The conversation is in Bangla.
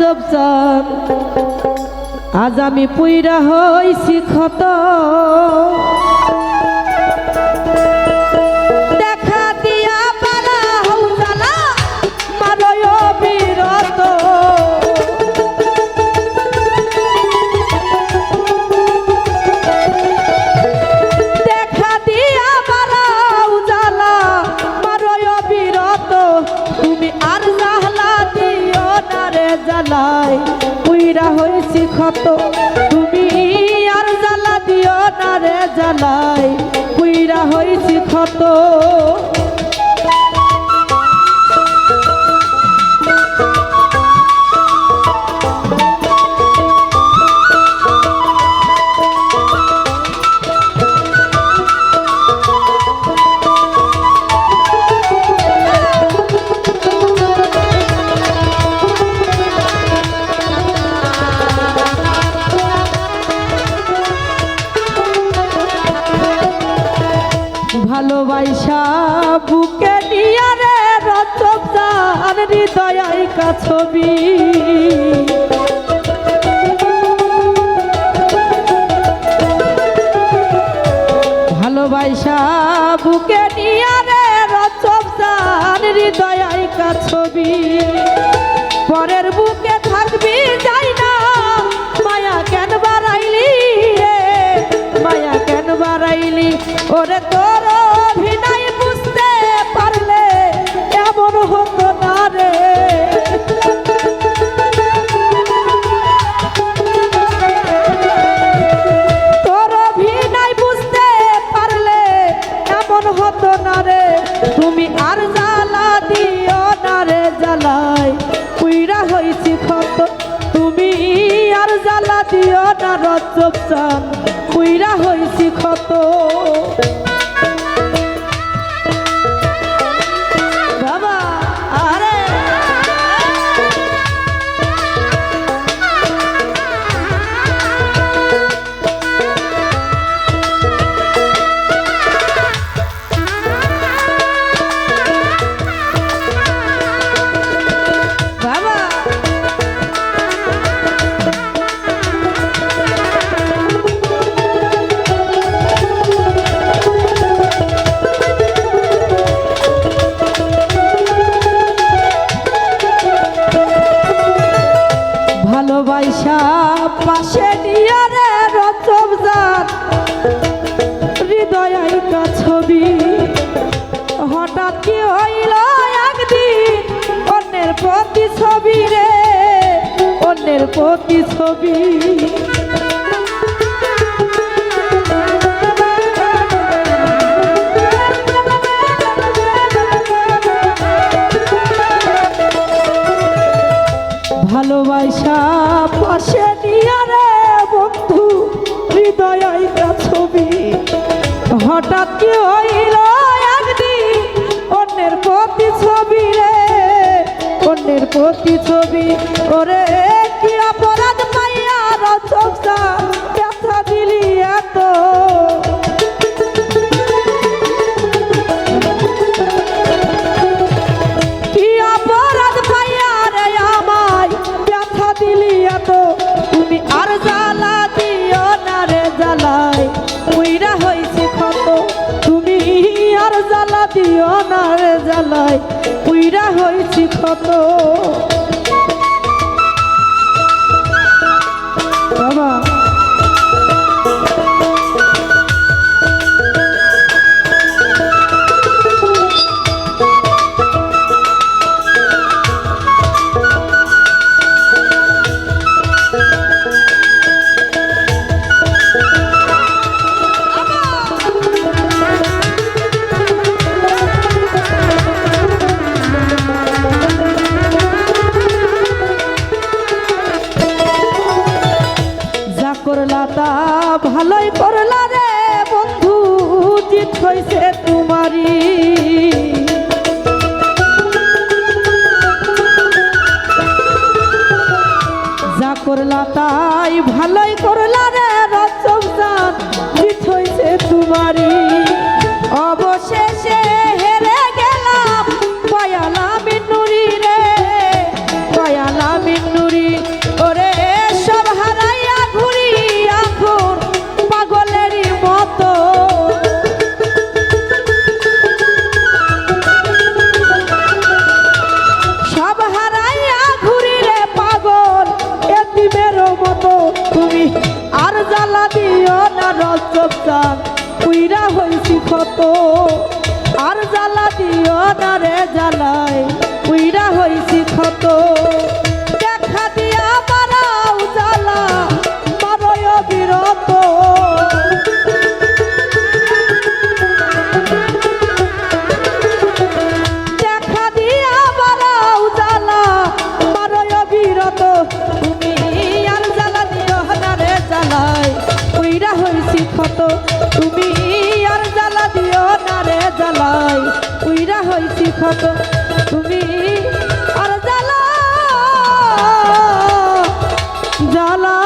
রজব চান আজ আমি পুইরা হইছি ক্ষত। রে জ্বালাই হয়েছি ক্ষত। তুমি আর জ্বালা দিও না রে জ্বালায় পুইরা হয়েছি ক্ষত। ভালোবাসা বুকে নিয়ে রে জান হৃদয় ছবি ভালোবাসা বুকে রে জ্বালাই কুইরা হইছি ক্ষত। তুমি আর জ্বালা দিও না রজব চান কুইরা হইছি ক্ষত। ভালোবাসা পাশে নিয়ে রে হৃদয় ছবি। হঠাৎ কি হইল একদিন? অন্যের প্রতি ছবি রে, অন্যের প্রতি ছবি হঠাৎ কি হইল? একদিন অন্যের প্রতি ছবি রে, অন্যের প্রতি ছবি ওরে, কি অপরাধ পাইয়া রচকটা ব্যথা দিলি এত? আর জ্বালা রে পুইরা হয়েছি ক্ষত। রে বন্ধু তোমারি যা করলা তাই ভালোই করলা রে জান জিত হইছে তোমারি কচ্ছপ চান কুইরা হয়েছি কত আর জ্বালা দিও না রে জ্বালায় কুইরা হইছি কত দেখা দিয়া বাড়াও জ্বালা বারয় বিরত কইরা হইছি ক্ষত। তুমি আর জ্বালা দিও না রে জ্বালাই। কইরা হইছি ক্ষত। তুমি আর জ্বালা জ্বালা